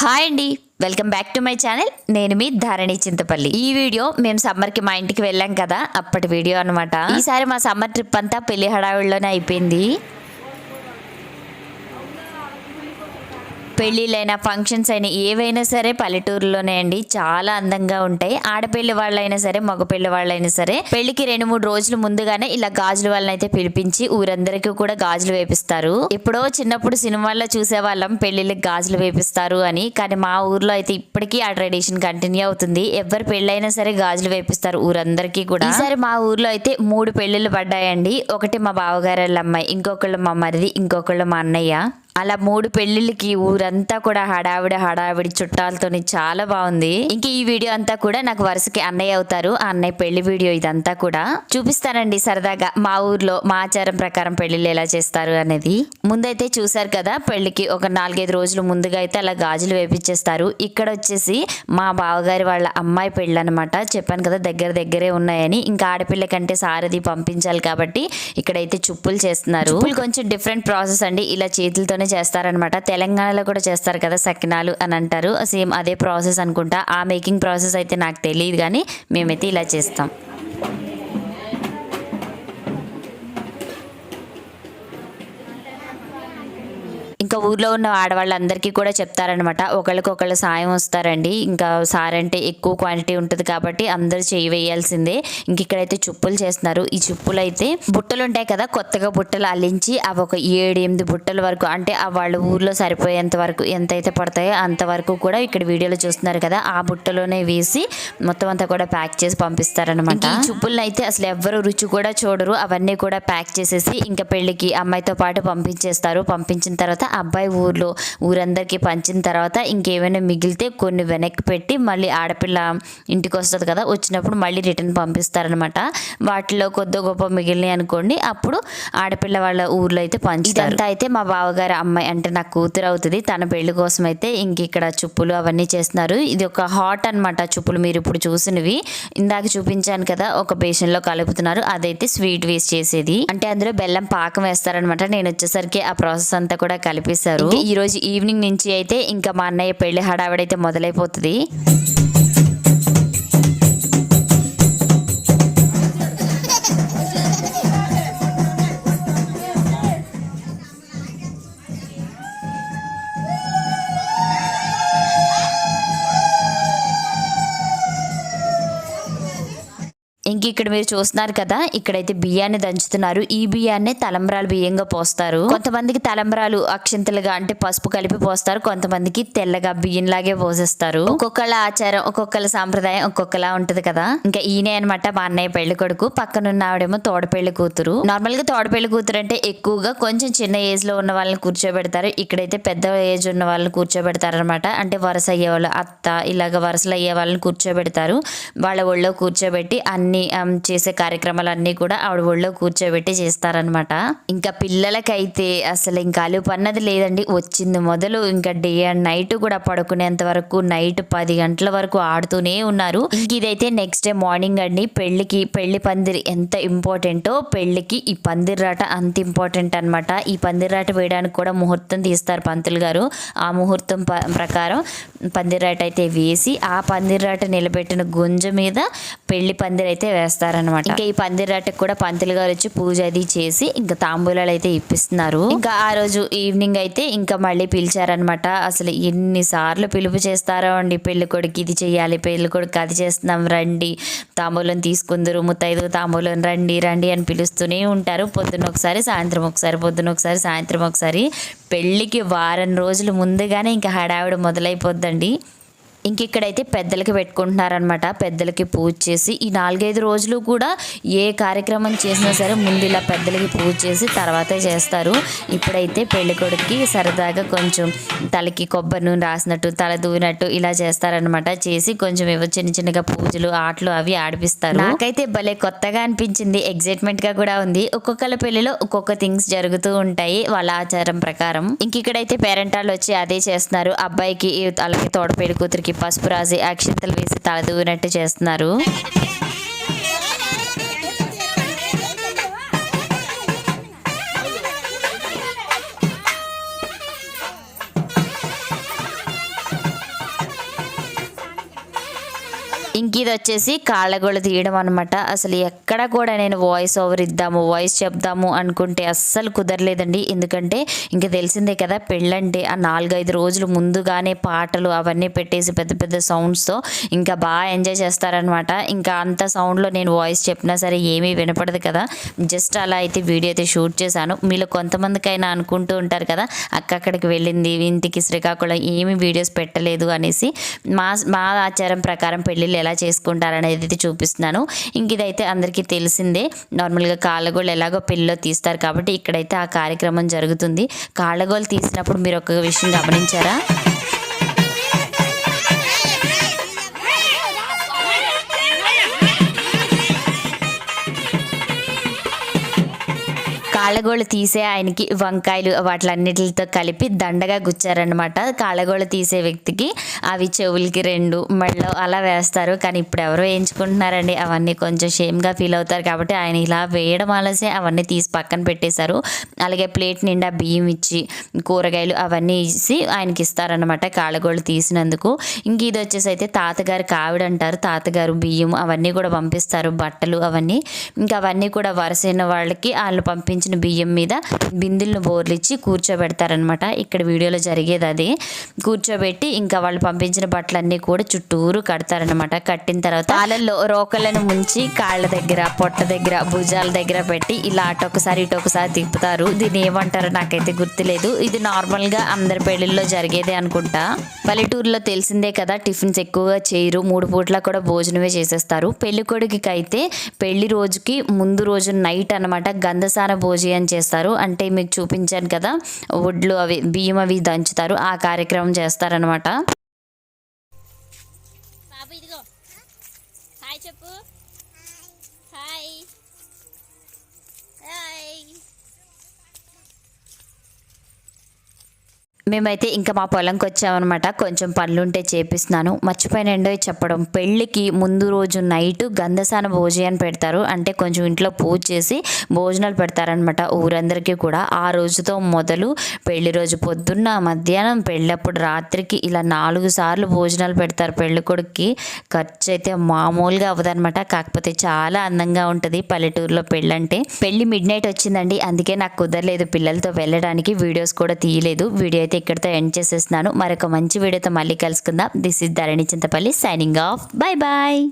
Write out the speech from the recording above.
Hi అండి. Welcome back to my channel. నేను మీ ధారణి చింతపల్లి. ఈ వీడియో మేము సమ్మర్కి మా ఇంటికి వెళ్ళాం కదా అప్పటి వీడియో అనమాట ఈసారి మా సమ్మర్ ట్రిప్ అంతా పెళ్ళి హడావిడిలోనే అయిపోయింది. పెళ్ళిళ్ళైనా ఫంక్షన్స్ అయినా ఏవైనా సరే పల్లెటూరులోనే అండి. చాలా అందంగా ఉంటాయి. ఆడపిల్లి వాళ్ళైనా సరే మగపిల్లి వాళ్ళైనా సరే పెళ్ళికి రెండు మూడు రోజులు ముందుగానే ఇలా గాజుల వాళ్ళని అయితే పిలిపించి ఊరందరికీ కూడా గాజులు వేపిస్తారు. ఎప్పుడో చిన్నప్పుడు సినిమాల్లో చూసే వాళ్ళం పెళ్ళిళ్ళకి గాజులు వేపిస్తారు అని. కానీ మా ఊర్లో అయితే ఇప్పటికీ ఆ ట్రెడిషన్ కంటిన్యూ అవుతుంది. ఎవరు పెళ్ళైనా సరే గాజులు వేపిస్తారు ఊరందరికీ కూడా. ఈసారి మా ఊర్లో అయితే మూడు పెళ్ళిళ్ళు పడ్డాయండి. ఒకటి మా బావగారు వాళ్ళ అమ్మాయి ఇంకొకళ్ళు మా మరిది ఇంకొకళ్ళు మా అన్నయ్య. అలా మూడు పెళ్ళిళ్ళకి ఊరంతా కూడా హడావిడి హడావిడి చుట్టాలతోని చాలా బాగుంది. ఇంక ఈ వీడియో అంతా కూడా నాకు వరుసకి అన్నయ్య అవుతారు. ఆ అన్నయ్య పెళ్ళి వీడియో ఇదంతా కూడా చూపిస్తానండి సరదాగా. మా ఊర్లో మా ఆచారం ప్రకారం పెళ్ళిళ్ళు ఎలా చేస్తారు అనేది. ముందైతే చూసారు కదా పెళ్ళికి ఒక నాలుగైదు రోజులు ముందుగా అయితే అలా గాజులు వేపించేస్తారు ఇక్కడ వచ్చేసి మా బావగారి వాళ్ళ అమ్మాయి పెళ్ళి అనమాట చెప్పాను కదా దగ్గర దగ్గరే ఉన్నాయని. ఇంకా ఆడపిల్ల కంటే సారథి పంపించాలి కాబట్టి ఇక్కడైతే చుప్పులు చేస్తున్నారు. చుప్పులు కొంచెం డిఫరెంట్ ప్రాసెస్ అండి. ఇలా చేతులతోనే చేస్తారనమాట. తెలంగాణలో కూడా చేస్తారు కదా సకినాలు అని అంటారు. సేమ్ అదే ప్రాసెస్ అనుకుంటా. ఆ మేకింగ్ ప్రాసెస్ అయితే నాకు తెలియదు కానీ మేమైతే ఇలా చేస్తాం. ఇంకా ఊర్లో ఉన్న ఆడవాళ్ళందరికీ కూడా చెప్తారనమాట ఒకళ్ళకొకళ్ళు సాయం వస్తారండి. ఇంకా సార్ అంటే ఎక్కువ క్వాంటిటీ ఉంటుంది కాబట్టి అందరూ చేయి వేయాల్సిందే. ఇంక ఇక్కడైతే చుప్పులు చేస్తున్నారు. ఈ చుప్పులు అయితే బుట్టలు ఉంటాయి కదా కొత్తగా బుట్టలు అల్లించి అవి ఒక ఏడు ఎనిమిది బుట్టల వరకు అంటే ఆ వాళ్ళ ఊర్లో సరిపోయేంత వరకు ఎంతైతే పడతాయో అంతవరకు కూడా ఇక్కడ వీడియోలో చూస్తున్నారు కదా ఆ బుట్టలోనే వేసి మొత్తం అంతా కూడా ప్యాక్ చేసి పంపిస్తారనమాట ఈ చుప్పులను అయితే అసలు ఎవ్వరు రుచి కూడా చూడరు. అవన్నీ కూడా ప్యాక్ చేసేసి ఇంకా పెళ్ళికి అమ్మాయితో పాటు పంపించేస్తారు. పంపించిన తర్వాత అబ్బాయి ఊర్లో ఊరందరికీ పంచిన తర్వాత ఇంకేమైనా మిగిలితే కొన్ని వెనక్కి పెట్టి మళ్ళీ ఆడపిల్ల ఇంటికి వస్తుంది కదా వచ్చినప్పుడు మళ్ళీ రిటర్న్ పంపిస్తారనమాట వాటిలో కొద్ది గొప్ప మిగిలినాయి అనుకోండి అప్పుడు ఆడపిల్ల వాళ్ళ ఊర్లో అయితే పంచుతారు. ఇదంతా అయితే మా బావగారి అమ్మాయి అంటే నా కూతురు అవుతుంది తన పెళ్ళి కోసం అయితే ఇంక ఇక్కడ చుప్పులు అవన్నీ చేస్తున్నారు. ఇది ఒక హాట్ అన్నమాట చుప్పులు మీరు ఇప్పుడు చూసినవి. ఇందాక చూపించాను కదా ఒక బేషన్లో కలుపుతున్నారు అదైతే స్వీట్ వేస్ట్ చేసేది. అంటే అందులో బెల్లం పాకం వేస్తారనమాట నేను వచ్చేసరికి ఆ ప్రాసెస్ అంతా కూడా కలిపి కలిపేశారు ఈ రోజు ఈవినింగ్ నుంచి అయితే ఇంకా మా అన్నయ్య పెళ్ళి హడావిడైతే మొదలైపోతుంది. ఇక్కడ మీరు చూస్తున్నారు కదా ఇక్కడైతే బియ్యాన్ని దంచుతున్నారు. ఈ బియ్యాన్ని తలంబ్రాలు బియ్యంగా పోస్తారు. కొంతమందికి తలంబ్రాలు అక్షింతలుగా అంటే పసుపు కలిపి పోస్తారు. కొంతమందికి తెల్లగా బియ్యం లాగే పోసేస్తారు. ఒక్కొక్కళ్ళ ఆచారం ఒక్కొక్కళ్ళ సాంప్రదాయం ఒక్కొక్కలా ఉంటది కదా. ఇంకా ఈయనే అనమాట మా అన్నయ్య పెళ్ళి కొడుకు. పక్కనున్న ఆవిడేమో తోడపెళ్ళి కూతురు. నార్మల్గా తోడపెళ్ళి కూతురు అంటే ఎక్కువగా కొంచెం చిన్న ఏజ్లో ఉన్న వాళ్ళని కూర్చోబెడతారు. ఇక్కడైతే పెద్ద ఏజ్ ఉన్న వాళ్ళని కూర్చోబెడతారు అనమాట అంటే వరుస అయ్యే వాళ్ళు అత్త ఇలాగ వరుసలు అయ్యే వాళ్ళని కూర్చోబెడతారు. వాళ్ళ ఒళ్ళో కూర్చోబెట్టి అన్ని చేసే కార్యక్రమాలన్నీ కూడా ఆవిడ ఒళ్ళో కూర్చోబెట్టి చేస్తారనమాట ఇంకా పిల్లలకైతే అసలు ఇంకా అలుపు అన్నది లేదండి. వచ్చింది మొదలు ఇంకా డే అండ్ నైట్ కూడా పడుకునేంత వరకు నైట్ పది గంటల వరకు ఆడుతూనే ఉన్నారు. ఇదైతే నెక్స్ట్ డే మార్నింగ్ అండి. పెళ్ళికి పెళ్ళి పందిరి ఎంత ఇంపార్టెంటో పెళ్ళికి ఈ పందిరాట అంత ఇంపార్టెంట్ అన్నమాట. ఈ పందిరాట వేయడానికి కూడా ముహూర్తం తీస్తారు పంతులు గారు. ఆ ముహూర్తం ప- ప్రకారం పందిరాట అయితే వేసి ఆ పందిరాట నిలబెట్టిన గుంజ మీద పెళ్ళి పందిరి అయితే వేస్తారనమాట ఇంకా ఈ పందిరాటకు కూడా పంతులు గారు వచ్చి పూజ అది చేసి ఇంకా తాంబూలాలు అయితే ఇప్పిస్తున్నారు. ఇంకా ఆ రోజు ఈవినింగ్ అయితే ఇంకా మళ్ళీ పిలిచారనమాట అసలు ఎన్ని సార్లు పిలుపు చేస్తారో అండి. పెళ్ళి కొడుకు ఇది చేయాలి పెళ్ళి కొడుకు అది చేస్తున్నాం రండి. తాంబూలం తీసుకుందరు ముత్తైదు తాంబూలం రండి రండి అని పిలుస్తూనే ఉంటారు. పొద్దున్న ఒకసారి సాయంత్రం ఒకసారి పొద్దున్న ఒకసారి సాయంత్రం ఒకసారి. పెళ్ళికి వారం రోజులు ముందుగానే ఇంకా హడావిడి మొదలైపోద్దండి. ఇంక ఇక్కడైతే పెద్దలకి పెట్టుకుంటున్నారనమాట పెద్దలకి పూజ చేసి ఈ నాలుగైదు రోజులు కూడా ఏ కార్యక్రమం చేసినా సరే ముందు ఇలా పెద్దలకి పూజ చేసి తర్వాతే చేస్తారు. ఇప్పుడైతే పెళ్ళికొడుకుకి సరదాగా కొంచెం తలకి కొబ్బరి నూనె రాసినట్టు తల దూనట్టు ఇలా చేస్తారనమాట చేసి కొంచెం ఏవో చిన్న చిన్నగా పూజలు ఆటలు అవి ఆడిపిస్తారు. నాకైతే భలే కొత్తగా అనిపించింది. ఎగ్జైట్మెంట్గా కూడా ఉంది. ఒక్కొక్కళ్ళ పెళ్ళిలో ఒక్కొక్క థింగ్స్ జరుగుతూ ఉంటాయి. వాళ్ళ ఆచారం ప్రకారం. ఇంక ఇక్కడైతే పేరెంట్ వాళ్ళు వచ్చి అదే చేస్తున్నారు. అబ్బాయికి అలాగే తోడపేడి కూతురికి పసుపు రాసి అక్షింతలు వేసి తలదూరినట్టు చేస్తున్నారు. ఇది వచ్చేసి కాళ్ళగోళ్ళు తీయడం అనమాట అసలు ఎక్కడ కూడా నేను వాయిస్ ఓవర్ ఇద్దాము వాయిస్ చెప్దాము అనుకుంటే అస్సలు కుదరలేదండి. ఎందుకంటే ఇంక తెలిసిందే కదా పెళ్ళంటే ఆ నాలుగైదు రోజులు ముందుగానే పాటలు అవన్నీ పెట్టేసి పెద్ద పెద్ద సౌండ్స్తో ఇంకా బాగా ఎంజాయ్ చేస్తారనమాట ఇంకా అంత సౌండ్లో నేను వాయిస్ చెప్పినా సరే ఏమీ వినపడదు కదా. జస్ట్ అలా అయితే వీడియో అయితే షూట్ చేశాను. మీలో కొంతమందికైనా అనుకుంటూ ఉంటారు కదా అక్కడికి వెళ్ళింది ఇంటికి శ్రీకాకుళం ఏమి వీడియోస్ పెట్టలేదు అనేసి మా మా ఆచారం ప్రకారం పెళ్ళిళ్ళు ఎలా చేసుకుంటారనేది అయితే చూపిస్తున్నాను. ఇంక ఇదైతే అందరికీ తెలిసిందే. నార్మల్గా కాళ్ళగోళ్ళు ఎలాగో పెళ్ళిలో తీస్తారు కాబట్టి ఇక్కడైతే ఆ కార్యక్రమం జరుగుతుంది. కాళ్ళగోళ్ళు తీసినప్పుడు మీరు ఒక విషయం గమనించారా? కాళ్ళగోళ్ళు తీసే ఆయనకి వంకాయలు వాటిలన్నిటితో కలిపి దండగా గుచ్చారనమాట కాళ్ళగోళ్ళు తీసే వ్యక్తికి అవి చెవులకి రెండు మెడలో అలా వేస్తారు. కానీ ఇప్పుడు ఎవరో వేయించుకుంటున్నారండి. అవన్నీ కొంచెం షేమ్గా ఫీల్ అవుతారు కాబట్టి ఆయన ఇలా వేయడం ఆలసే అవన్నీ తీసి పక్కన పెట్టేశారు. అలాగే ప్లేట్ నిండా బియ్యం ఇచ్చి కూరగాయలు అవన్నీ ఇచ్చి ఆయనకి ఇస్తారనమాట కాళ్ళగోళ్ళు తీసినందుకు. ఇంక ఇది వచ్చేసి అయితే తాతగారు కావిడ అంటారు. తాతగారు బియ్యం అవన్నీ కూడా పంపిస్తారు. బట్టలు అవన్నీ. ఇంకా అవన్నీ కూడా వరసైన వాళ్ళకి వాళ్ళు పంపించిన బియ్యం మీద బిందులను బోర్లిచ్చి కూర్చోబెడతారనమాట ఇక్కడ వీడియోలో జరిగేది అదే. కూర్చోబెట్టి ఇంకా వాళ్ళు పంపించిన బట్టలన్నీ కూడా చుట్టూరు కడతారనమాట కట్టిన తర్వాత వాళ్ళల్లో రోకలను ముంచి కాళ్ళ దగ్గర పొట్ట దగ్గర భుజాల దగ్గర పెట్టి ఇలా అటు ఒకసారి తిప్పుతారు. దీన్ని ఏమంటారో నాకైతే గుర్తులేదు. ఇది నార్మల్గా అందరి పెళ్ళిళ్ళలో జరిగేదే అనుకుంటా. పల్లెటూరులో తెలిసిందే కదా టిఫిన్స్ ఎక్కువగా చేయరు. మూడు పూట్ల కూడా భోజనమే చేసేస్తారు. పెళ్ళి కొడుకుకి అయితే పెళ్ళి రోజుకి ముందు రోజు నైట్ అన్నమాట. గంధసాన భోజనం చేస్తారు. అంటే మీకు చూపించాను కదా వడ్లు అవి బియ్యం అవి దంచుతారు. ఆ కార్యక్రమం చేస్తారనమాట చెప్పు. హాయ్. హాయ్. మేమైతే ఇంకా మా పొలంకి వచ్చామన్నమాట. కొంచెం పనులుంటే చేపిస్తున్నాను. మర్చిపోయినండో చెప్పడం. పెళ్ళికి ముందు రోజు నైట్ గంధసాన భోజనం పెడతారు. అంటే కొంచెం ఇంట్లో పూజ చేసి భోజనాలు పెడతారనమాట ఊరందరికీ కూడా. ఆ రోజుతో మొదలు పెళ్ళి రోజు పొద్దున్న మధ్యాహ్నం పెళ్ళప్పుడు రాత్రికి ఇలా నాలుగు సార్లు భోజనాలు పెడతారు పెళ్ళి కొడుక్కి. ఖర్చు అయితే మామూలుగా అవ్వదనమాట కాకపోతే చాలా అందంగా ఉంటుంది పల్లెటూరులో పెళ్ళంటే. పెళ్ళి మిడ్ నైట్ వచ్చిందండి. అందుకే నాకు కుదరలేదు పిల్లలతో వెళ్ళడానికి. వీడియోస్ కూడా తీయలేదు. వీడియో అయితే ఇక్కడితో ఎండ్ చేసేస్తున్నాను. మరొక మంచి వీడియోతో మళ్ళీ కలుసుకుందాం. This is Dharani Chintapalli signing off bye bye